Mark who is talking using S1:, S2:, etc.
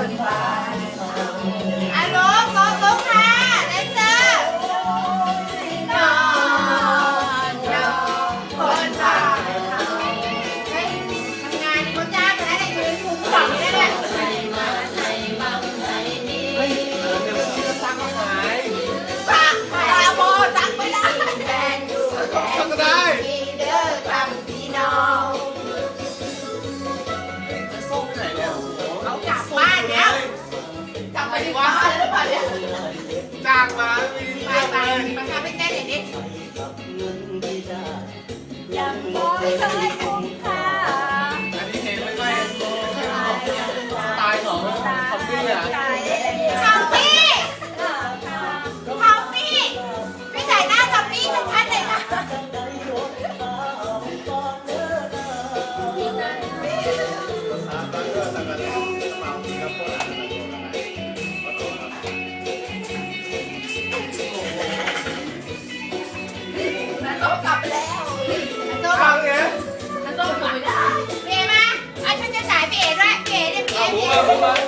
S1: Glória. มาทำให้แน่นอย่างนี้ยังบคุณค่า
S2: อันนี้เไม่ค่อยไม่
S1: ยออกของคอมอร์ はい。